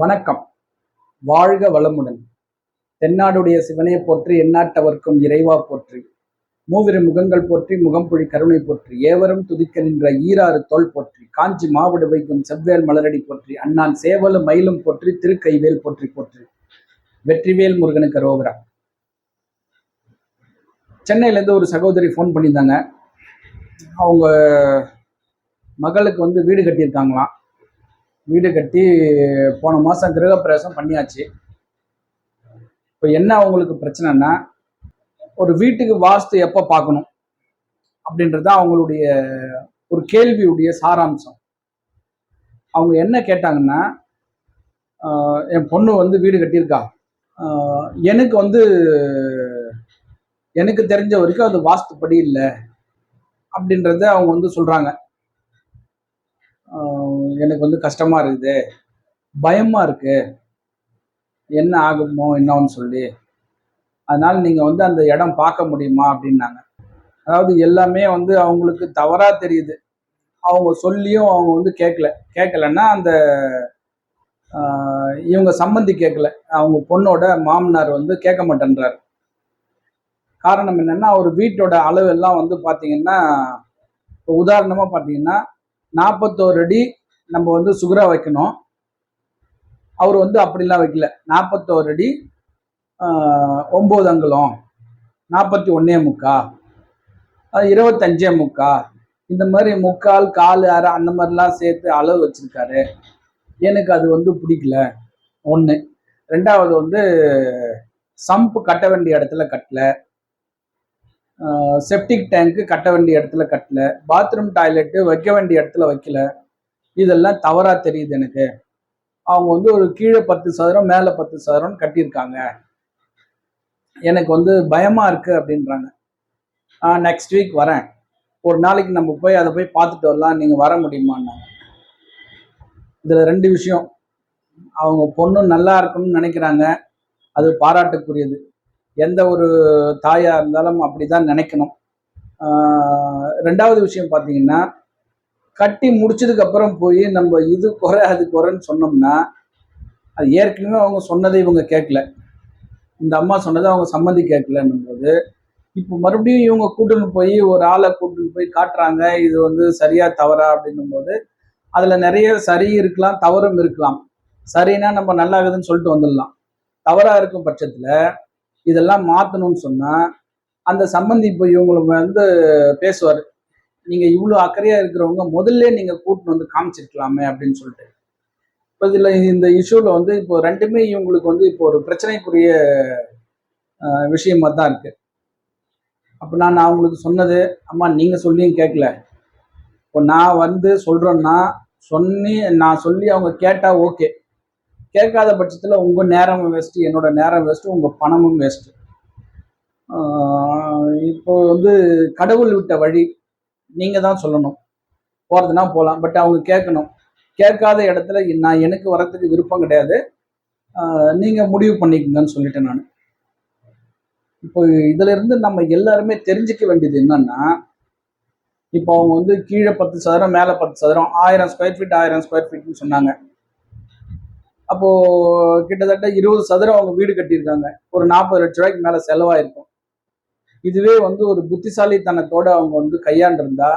வணக்கம். வாழ்க வளமுடன். தென்னாடுடைய சிவனே போற்றி எண்ணாட்டவர்க்கும் இறைவா போற்றி. மூவிரு முகங்கள் போற்றி முகம்புழி கருணை போற்றி. ஏவரும் துதிக்க நின்ற ஈராறு தோல் போற்றி. காஞ்சி மாவடு வைக்கும் செவ்வேல் மலரடி போற்றி. அண்ணான் சேவலும் மயிலும் போற்றி திருக்கைவேல் போற்றி போற்றி. வெற்றிவேல் முருகனுக்கு ரோகரா சென்னையிலேருந்து ஒரு சகோதரி ஃபோன் பண்ணியிருந்தாங்க. அவங்க மகளுக்கு வந்து வீடு கட்டியிருக்காங்களாம். வீடு கட்டி போன மாதம் கிரகப்பிரவேசம் பண்ணியாச்சு. இப்போ என்ன அவங்களுக்கு பிரச்சனைனா ஒரு வீட்டுக்கு வாஸ்து எப்போ பார்க்கணும்? அப்படின்றது அவங்களுடைய ஒரு கேள்வியுடைய சாராம்சம். அவங்க என்ன கேட்டாங்கன்னா என் பொண்ணு வந்து வீடு கட்டியிருக்கா. எனக்கு வந்து எனக்கு தெரிஞ்ச வரைக்கும் அது வாஸ்துப்படி இல்லை. அப்படின்றத அவங்க வந்து சொல்கிறாங்க எனக்கு வந்து கஷ்டமா இருக்குது. பயமா இருக்கு. என்ன ஆகுமோ என்னன்னு சொல்லி. அதனால நீங்க வந்து அந்த இடம் பார்க்க முடியுமா அப்படின்னாங்க. அதாவது எல்லாமே வந்து அவங்களுக்கு தவறா தெரியுது. அவங்க சொல்லியும் அவங்க வந்து கேட்கல கேட்கலன்னா அந்த இவங்க சம்மந்தி கேட்கல அவங்க பொண்ணோட மாமனார் வந்து கேட்க மாட்டேன்றாரு. காரணம் என்னென்னா அவர் வீட்டோட அளவு எல்லாம் வந்து பார்த்தீங்கன்னா இப்போ பார்த்தீங்கன்னா நாற்பத்தோரு அடி நம்ம வந்து சுகரா வைக்கணும். அவர் வந்து அப்படிலாம் வைக்கல. நாற்பத்தோரு அடி ஒம்பது அங்குலம் நாற்பத்தி ஒன்னே முக்கா இருபத்தஞ்சே முக்கா இந்த மாதிரி முக்கால் கால் அரை அந்த மாதிரிலாம் சேர்த்து அளவு வச்சுருக்காரு. எனக்கு அது வந்து பிடிக்கல. ஒன்று ரெண்டாவது வந்து சம்ப் கட்ட வேண்டிய இடத்துல கட்டல. செப்டிக் டேங்க்கு கட்ட வேண்டிய இடத்துல கட்டல. பாத்ரூம் டாய்லெட்டு வைக்க வேண்டிய இடத்துல வைக்கல. இதெல்லாம் தவறா தெரியுது எனக்கு. அவங்க வந்து ஒரு கீழே பத்து சதுரம் மேலே பத்து சதுரம் கட்டியிருக்காங்க. எனக்கு வந்து பயமா இருக்கு அப்படின்றாங்க. நெக்ஸ்ட் வீக் வரேன். ஒரு நாளைக்கு நம்ம போய் அதை போய் பார்த்துட்டு வரலாம். நீங்கள் வர முடியுமான்னாங்க. இதில் ரெண்டு விஷயம். அவங்க பொண்ணு நல்லா இருக்கணும்னு நினைக்கிறாங்க. அது பாராட்டுக்குரியது. எந்த ஒரு தாயா இருந்தாலும் அப்படிதான் நினைக்கணும். ரெண்டாவது விஷயம் பார்த்தீங்கன்னா கட்டி முடிச்சதுக்கு அப்புறம் போய் நம்ம இது குறை அது குறைன்னு சொன்னோம்னா அது ஏற்கனவே அவங்க சொன்னதை இவங்க கேட்கல. இந்த அம்மா சொன்னதை அவங்க சம்மந்தி கேட்கலன்னும் போது இப்போ மறுபடியும் இவங்க கூட்டுன்னு போய் ஒரு ஆளை கூட்டுன்னு போய் காட்டுறாங்க இது வந்து சரியா தவறா அப்படின்னும் போது அதில் நிறைய சரி இருக்கலாம் தவறும் இருக்கலாம். சரின்னா நம்ம நல்லா இருக்குதுன்னு சொல்லிட்டு வந்துடலாம். தவறாக இருக்கும் பட்சத்தில் இதெல்லாம் மாற்றணும்னு சொன்னால் அந்த சம்பந்தி இப்போ இவங்களை வந்து பேசுவார். நீங்க இவ்வளவு அக்கறையா இருக்கிறவங்க முதல்ல நீங்க கூட்டின்னு வந்து காமிச்சிருக்கலாமே அப்படின்னு சொல்லிட்டு. இப்போ இதுல இந்த இஷ்யூல வந்து இப்போ ரெண்டுமே இவங்களுக்கு வந்து இப்போ ஒரு பிரச்சனைக்குரிய விஷயமா தான் இருக்கு. அப்போ நான் நான் அவங்களுக்கு சொன்னது அம்மா நீங்க சொல்லியும் கேட்கல. இப்போ நான் வந்து சொல்றேன்னா சொன்னி நான் சொல்லி அவங்க கேட்டா ஓகே. கேட்காத பட்சத்தில் உங்க நேரமும் வேஸ்ட்டு என்னோட நேரம் வேஸ்ட்டு உங்க பணமும் வேஸ்ட்டு இப்போ வந்து கடவுள் விட்ட வழி நீங்கள் தான் சொல்லணும். போகிறதுனா போகலாம் பட் அவங்க கேட்கணும். கேட்காத இடத்துல நான் எனக்கு வரத்துக்கு விருப்பம் கிடையாது. நீங்கள் முடிவு பண்ணிக்கங்கன்னு சொல்லிட்டேன் நான். இப்போ இதிலிருந்து நம்ம எல்லாருமே தெரிஞ்சுக்க வேண்டியது என்னன்னா இப்போ அவங்க வந்து கீழே பத்து சதுரம் மேலே பத்து சதுரம் ஆயிரம் ஸ்கொயர் ஃபீட் ஆயிரம் ஸ்கொயர் ஃபீட்னு சொன்னாங்க. அப்போது கிட்டத்தட்ட இருபது சதுரம் அவங்க வீடு கட்டியிருக்காங்க. ஒரு நாற்பது லட்ச ரூபாய்க்கு மேலே செலவாயிருக்கும். இதுவே வந்து ஒரு புத்திசாலித்தனத்தோடு அவங்க வந்து கையாண்டிருந்தா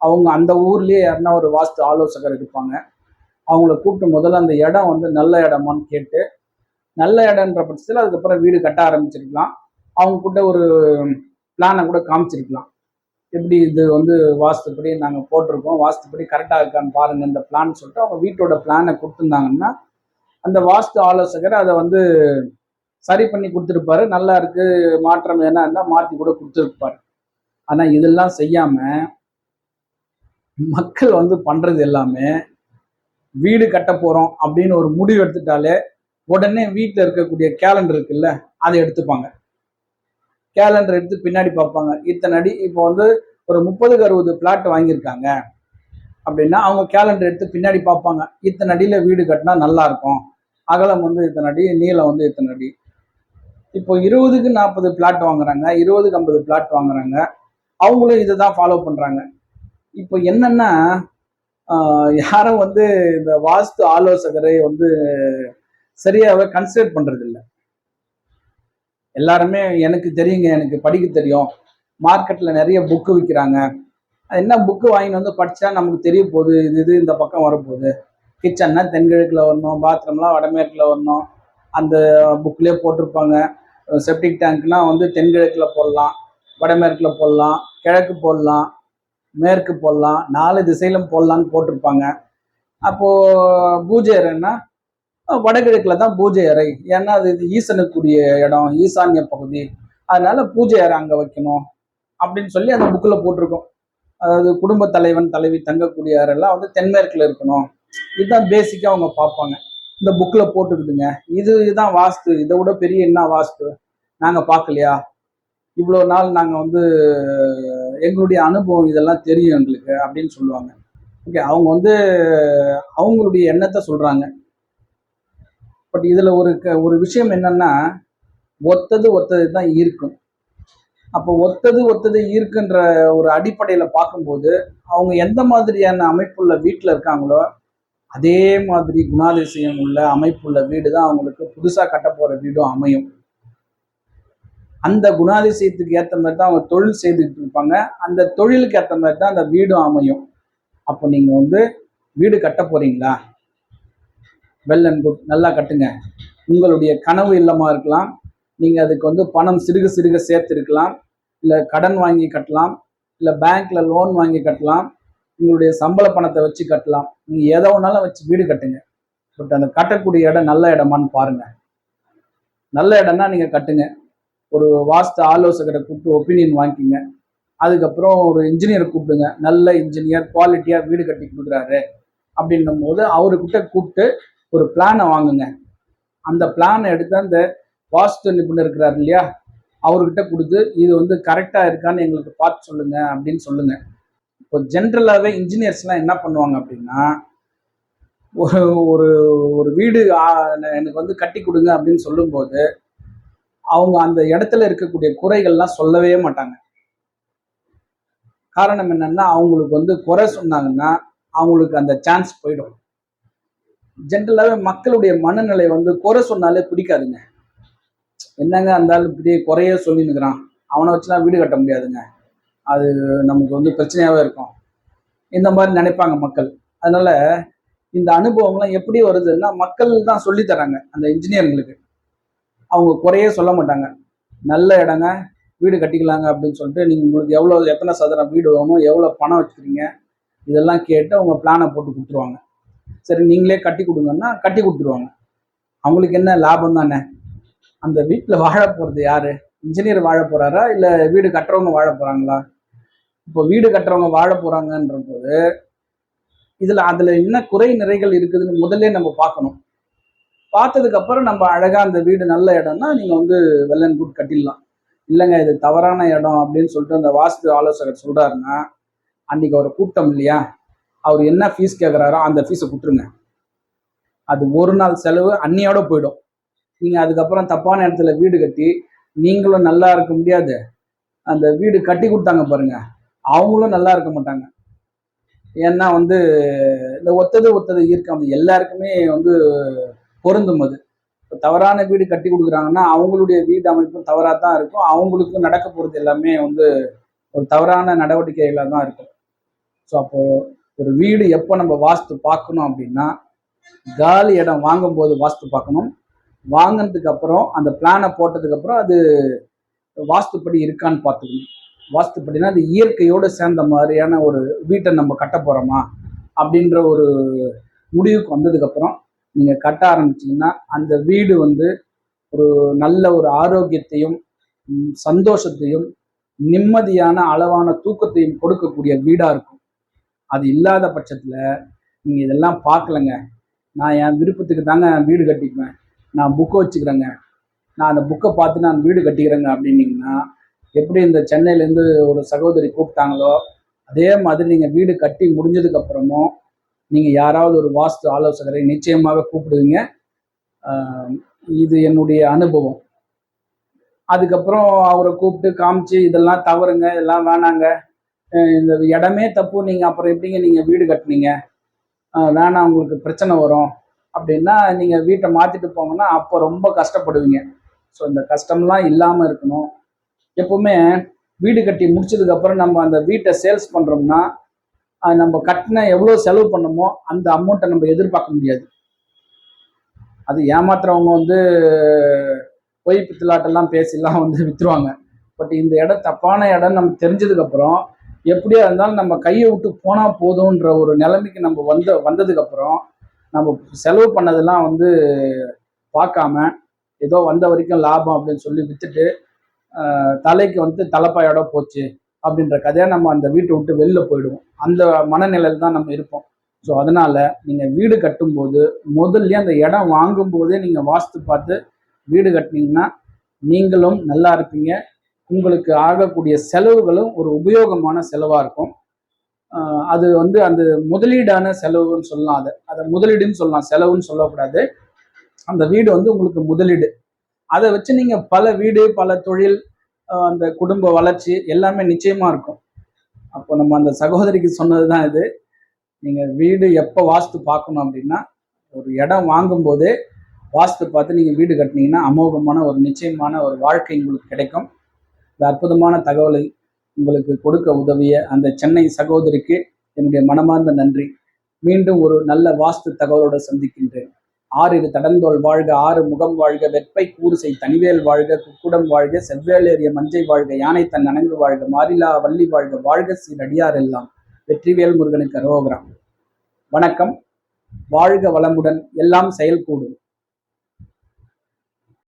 அவங்க அந்த ஊர்லேயே யாருன்னா ஒரு வாஸ்து ஆலோசகர் இருப்பாங்க. அவங்கள கூப்பிட்டு முதல்ல அந்த இடம் வந்து நல்ல இடமான்னு கேட்டு நல்ல இடம்ன்ற பட்சத்தில் அதுக்கப்புறம் வீடு கட்ட ஆரம்பிச்சிருக்கலாம். அவங்க கூட ஒரு பிளானை கூட காமிச்சிருக்கலாம். எப்படி இது வந்து வாஸ்துப்படி நாங்கள் போட்டிருக்கோம் வாஸ்துப்படி கரெக்டாக இருக்கான்னு பாருங்க இந்த பிளான் சொல்லிட்டு அவங்க வீட்டோட பிளானை கொடுத்துருந்தாங்கன்னா அந்த வாஸ்து ஆலோசகர் அதை வந்து சரி பண்ணி கொடுத்துருப்பாரு. நல்லா இருக்கு மாற்றம் என்ன இருந்தால் மாற்றி கூட கொடுத்துருப்பாரு. ஆனால் இதெல்லாம் செய்யாம மக்கள் வந்து பண்ணுறது எல்லாமே வீடு கட்ட போகிறோம் அப்படின்னு ஒரு முடிவு எடுத்துட்டாலே உடனே வீட்டில் இருக்கக்கூடிய கேலண்டர் இருக்குல்ல அதை எடுத்துப்பாங்க. கேலண்டர் எடுத்து பின்னாடி பார்ப்பாங்க. இத்தனை அடி இப்போ வந்து ஒரு முப்பதுக்கு அறுபது பிளாட் வாங்கியிருக்காங்க அப்படின்னா அவங்க கேலண்டர் எடுத்து பின்னாடி பார்ப்பாங்க. இத்தனை அடியில் வீடு கட்டினா நல்லா இருக்கும். அகலம் வந்து இத்தனை அடி நீளம் வந்து இத்தனை அடி. இப்போ இருபதுக்கு நாற்பது பிளாட் வாங்குறாங்க இருபதுக்கு ஐம்பது பிளாட் வாங்குறாங்க. அவங்களும் இதை தான் ஃபாலோ பண்ணுறாங்க இப்போ என்னன்னா யாரும் வந்து இந்த வாஸ்து ஆலோசகரை வந்து சரியாகவே கன்சிடர் பண்ணுறதில்ல எல்லாருமே எனக்கு தெரியுங்க எனக்கு படிக்க தெரியும். மார்க்கெட்டில் நிறைய புக்கு விற்கிறாங்க என்ன புக்கு வாங்கிட்டு வந்து படித்தா நமக்கு தெரிய போகுது இது இது இந்த பக்கம் வரப்போகுது. கிச்சன்னா தென்கிழக்கில் வரணும் பாத்ரூம்லாம் வடமேற்கில் வரணும். அந்த புக்கிலே போட்டிருப்பாங்க. செப்டிக் டேங்க்னா வந்து தென்கிழக்கில் போடலாம் வடமேற்கில் போடலாம் கிழக்கு போடலாம் மேற்கு போடலாம் நாலு திசையிலும் போடலான்னு போட்டிருப்பாங்க. அப்போது பூஜை அறைன்னா வடகிழக்கில் தான் பூஜை அறை. ஏன்னா அது இது ஈசனுக்குரிய இடம் ஈசான்ய பகுதி. அதனால பூஜை அறை அங்கே வைக்கணும் அப்படின்னு சொல்லி அந்த புக்கில் போட்டிருக்கோம். அதாவது குடும்ப தலைவன் தலைவி தங்கக்கூடிய அறையெல்லாம் வந்து தென்மேற்கில் இருக்கணும். இதுதான் பேசிக்காக அவங்க பார்ப்பாங்க. இந்த புக்கில் போட்டுருக்குதுங்க இது இதுதான் வாஸ்து. இதை விட பெரிய என்ன வாஸ்து? நாங்கள் பார்க்கலையா? இவ்வளோ நாள் நாங்கள் வந்து எங்களுடைய அனுபவம் இதெல்லாம் தெரியும் எங்களுக்கு அப்படின்னு சொல்லுவாங்க. ஓகே அவங்க வந்து அவங்களுடைய எண்ணத்தை சொல்கிறாங்க பட் இதில் ஒரு க- ஒரு விஷயம் என்னன்னா ஒத்தது ஒத்தது தான் ஈர்க்கும் அப்போ ஒத்தது ஒத்தது ஈர்க்குன்ற ஒரு அடிப்படையில் பார்க்கும்போது அவங்க எந்த மாதிரியான அமைப்புள்ள வீட்டில் இருக்காங்களோ அதே மாதிரி குணாதிசயம் உள்ள அமைப்புள்ள வீடு தான் அவங்களுக்கு புதுசாக கட்ட போகிற வீடும் அமையும். அந்த குணாதிசயத்துக்கு ஏற்ற மாதிரி தான் அவங்க தொழில் செய்துட்டு இருப்பாங்க. அந்த தொழிலுக்கு ஏற்ற மாதிரி தான் அந்த வீடும் அமையும். அப்போ நீங்கள் வந்து வீடு கட்ட போகிறீங்களா வெல் அண்ட் குட் நல்லா கட்டுங்க. உங்களுடைய கனவு இல்லமாக இருக்கலாம். நீங்கள் அதுக்கு வந்து பணம் சிறுக சிறுக சேர்த்துருக்கலாம். இல்லை கடன் வாங்கி கட்டலாம். இல்லை பேங்க்கில் லோன் வாங்கி கட்டலாம். உங்களுடைய சம்பள பணத்தை வச்சு கட்டலாம். நீங்க எதை வேணாலும் வச்சு வீடு கட்டுங்க. பட் அந்த கட்டக்கூடிய இடம் நல்ல இடமான்னு பாருங்க. நல்ல இடம்னா நீங்க கட்டுங்க. ஒரு வாஸ்து ஆலோசகரை கூப்பிட்டு ஒப்பீனியன் வாங்கிக்கிங்க. அதுக்கப்புறம் ஒரு இன்ஜினியரை கூப்பிடுங்க. நல்ல இன்ஜினியர் குவாலிட்டியாக வீடு கட்டி கொடுக்குறாரு. அப்படின்னும் போது அவர்கிட்ட கூப்பிட்டு ஒரு பிளானை வாங்குங்க. அந்த பிளானை எடுத்து அந்த வாஸ்து நிபுணர் இருக்கிறார் இல்லையா? அவர்கிட்ட கொடுத்து இது வந்து கரெக்டாக இருக்கான்னு எங்களுக்கு பார்த்து சொல்லுங்க அப்படின்னு சொல்லுங்கள் இப்போ ஜென்ரலாகவே இன்ஜினியர்ஸ்லாம் என்ன பண்ணுவாங்க அப்படின்னா ஒரு ஒரு ஒரு வீடு எனக்கு வந்து கட்டி கொடுங்க அப்படின்னு சொல்லும்போது அவங்க அந்த இடத்துல இருக்கக்கூடிய குறைகள்லாம் சொல்லவே மாட்டாங்க. காரணம் என்னன்னா அவங்களுக்கு வந்து குறை சொன்னாங்கன்னா அவங்களுக்கு அந்த சான்ஸ் போயிடும். ஜென்ரலாகவே மக்களுடைய மனநிலை வந்து குறை சொன்னாலே பிடிக்காதுங்க. என்னங்க அந்த ஆள் இப்படி குறையே சொல்லினுக்கிறான் அவனை வச்சுலாம் வீடு கட்ட முடியாதுங்க. அது நமக்கு வந்து பிரச்சனையாகவே இருக்கும். இந்த மாதிரி நினைப்பாங்க மக்கள். அதனால இந்த அனுபவம்லாம் எப்படி வருதுன்னா மக்கள் தான் சொல்லி தராங்க அந்த இன்ஜினியருங்களுக்கு அவங்க குறையே சொல்ல மாட்டாங்க. நல்ல இடங்க வீடு கட்டிக்கலாங்க அப்படின்னு சொல்லிட்டு நீங்கள் உங்களுக்கு எவ்வளோ எத்தனை சதுரம் வீடு வேணும் எவ்வளோ பணம் வச்சுக்கிறீங்க இதெல்லாம் கேட்டு அவங்க பிளானை போட்டு கொடுத்துருவாங்க. சரி நீங்களே கட்டி கொடுங்கன்னா கட்டி கொடுத்துருவாங்க. அவங்களுக்கு என்ன லாபம் தானே? அந்த வீட்டில் வாழ போகிறது யாரு? இன்ஜினியர் வாழ போகிறாரா இல்லை வீடு கட்டுறவங்க வாழ போகிறாங்களா இப்போ வீடு கட்டுறவங்க வாழ போறாங்கன்ற போது இதுல அதுல என்ன குறை நிறைகள் இருக்குதுன்னு முதல்ல நம்ம பார்க்கணும். பார்த்ததுக்கு அப்புறம் நம்ம அழகா அந்த வீடு நல்ல இடம்னா நீங்க வந்து வெல் அண்ட் குட் கட்டிடலாம். இல்லைங்க இது தவறான இடம் அப்படின்னு சொல்லிட்டு அந்த வாஸ்து ஆலோசகர் சொல்றாருன்னா அன்னைக்கு அவரை கூட்டம் இல்லையா? அவர் என்ன ஃபீஸ் கேட்குறாரோ அந்த ஃபீஸை கொடுத்துருங்க. அது ஒரு நாள் செலவு அன்னியோட போயிடும். நீங்க அதுக்கப்புறம் தப்பான இடத்துல வீடு கட்டி நீங்களும் நல்லா இருக்க முடியாது. அந்த வீடு கட்டி கொடுத்தாங்க பாருங்க. அவங்களும் நல்லா இருக்க மாட்டாங்க. ஏன்னா வந்து இந்த ஒத்தது ஒத்தது ஈர்க்கம் எல்லாருக்குமே வந்து பொருந்தும் அது. இப்போ தவறான வீடு கட்டி கொடுக்குறாங்கன்னா அவங்களுடைய வீடு அமைப்பும் தவறாக தான் இருக்கும். அவங்களுக்கு நடக்க போகிறது எல்லாமே வந்து ஒரு தவறான நடவடிக்கைகளாக தான் இருக்கும். ஸோ அப்போ ஒரு வீடு எப்போ நம்ம வாஸ்து பார்க்கணும் அப்படின்னா காலி இடம் வாங்கும்போது வாஸ்து பார்க்கணும். வாங்கினதுக்கு அப்புறம் அந்த பிளானை போட்டதுக்கப்புறம் அது வாஸ்துப்படி இருக்கான்னு பார்த்துக்கணும். வாஸ்துப்படினா அது இயற்கையோடு சேர்ந்த மாதிரியான ஒரு வீட்டை நம்ம கட்ட போகிறோமா அப்படின்ற ஒரு முடிவுக்கு வந்ததுக்கப்புறம் நீங்கள் கட்ட ஆரம்பிச்சிங்கன்னா அந்த வீடு வந்து ஒரு நல்ல ஒரு ஆரோக்கியத்தையும் சந்தோஷத்தையும் நிம்மதியான அளவான தூக்கத்தையும் கொடுக்கக்கூடிய வீடாக இருக்கும். அது இல்லாத பட்சத்தில் நீங்கள் இதெல்லாம் பார்க்கலங்க. நான் என் விருப்பத்துக்கு தாங்க வீடு கட்டிக்குவேன். நான் புக்கை வச்சுக்கிறேங்க. நான் அந்த புக்கை பார்த்து நான் வீடு கட்டிக்கிறேங்க அப்படின்னீங்கன்னா எப்படி இந்த சென்னையிலேருந்து ஒரு சகோதரி கூப்பிட்டாங்களோ அதே மாதிரி நீங்கள் வீடு கட்டி முடிஞ்சதுக்கு அப்புறமும் நீங்கள் யாராவது ஒரு வாஸ்து ஆலோசகரை நிச்சயமாக கூப்பிடுவீங்க. இது என்னுடைய அனுபவம். அதுக்கப்புறம் அவரை கூப்பிட்டு காமிச்சு இதெல்லாம் தவறுங்க இதெல்லாம் வேணாங்க. இந்த இடமே தப்பு. நீங்கள் அப்புறம் எப்படிங்க நீங்கள் வீடு கட்டுனீங்க? வேணாம் உங்களுக்கு பிரச்சனை வரும். அப்படின்னா நீங்கள் வீட்டை மாற்றிட்டு போங்கன்னா அப்போ ரொம்ப கஷ்டப்படுவீங்க. ஸோ இந்த கஷ்டம்லாம் இல்லாமல் இருக்கணும். எப்பவுமே வீடு கட்டி முடிச்சதுக்கப்புறம் நம்ம அந்த வீட்டை சேல்ஸ் பண்ணுறோம்னா நம்ம கட்டின எவ்வளோ செலவு பண்ணமோ அந்த அமௌண்ட்டை நம்ம எதிர்பார்க்க முடியாது. அது ஏமாத்துறவங்க வந்து பொய் பித்தலாட்டெல்லாம் பேசிலாம் வந்து விற்றுருவாங்க பட் இந்த இடம் தப்பான இடம் நமக்கு தெரிஞ்சதுக்கப்புறம் எப்படியா இருந்தாலும் நம்ம கையை விட்டு போனால் போதும்ன்ற ஒரு நிலைமைக்கு நம்ம வந்த வந்ததுக்கப்புறம் நம்ம செலவு பண்ணதெல்லாம் வந்து பார்க்காம ஏதோ வந்த வரைக்கும் லாபம் அப்படின்னு சொல்லி விற்றுட்டு தலைக்கு வந்து தலைப்பாயோட போச்சு அப்படின்ற கதையை நம்ம அந்த வீட்டை விட்டு வெளில போயிடுவோம். அந்த மனநிலையில் தான் நம்ம இருப்போம். ஸோ அதனால நீங்கள் வீடு கட்டும்போது முதல்ல அந்த இடம் வாங்கும்போதே நீங்கள் வாஸ்து பார்த்து வீடு கட்டினீங்கன்னா நீங்களும் நல்லா இருப்பீங்க. உங்களுக்கு ஆகக்கூடிய செலவுகளும் ஒரு உபயோகமான செலவாக இருக்கும். அது வந்து அந்த முதலீடான செலவுன்னு சொல்லலாம் அதை. அதை முதலீடுன்னு சொல்லலாம். செலவுன்னு சொல்லக்கூடாது. அந்த வீடு வந்து உங்களுக்கு முதலீடு. அதை வச்சு நீங்கள் பல வீடு பல தொழில் அந்த குடும்ப வளர்ச்சி எல்லாமே நிச்சயமா இருக்கும். அப்போ நம்ம அந்த சகோதரிக்கு சொன்னது தான் இது. நீங்கள் வீடு எப்போ வாஸ்து பார்க்கணும் அப்படின்னா ஒரு இடம் வாங்கும்போதே வாஸ்து பார்த்து நீங்கள் வீடு கட்டினீங்கன்னா அமோகமான ஒரு நிச்சயமான ஒரு வாழ்க்கை உங்களுக்கு கிடைக்கும். இந்த அற்புதமான தகவலை உங்களுக்கு கொடுக்க உதவிய அந்த சென்னை சகோதரிக்கு என்னுடைய மனமார்ந்த நன்றி. மீண்டும் ஒரு நல்ல வாஸ்து தகவலோடு சந்திக்கின்றேன். ஆறிரு தடந்தோல் வாழ்க ஆறு முகம் வாழ்க வெப்பை கூறுசை தனிவேல் வாழ்க குக்குடம் வாழ்க செவ்வேலேறிய மஞ்சை வாழ்க யானை தன் நனங்கு வாழ்க மாரிலா வள்ளி வாழ்க வாழ்க சீரடியார் எல்லாம். வெற்றிவேல் முருகனுக்கு அரோகரம் வணக்கம். வாழ்க வளமுடன் எல்லாம் செயல்கூடும்.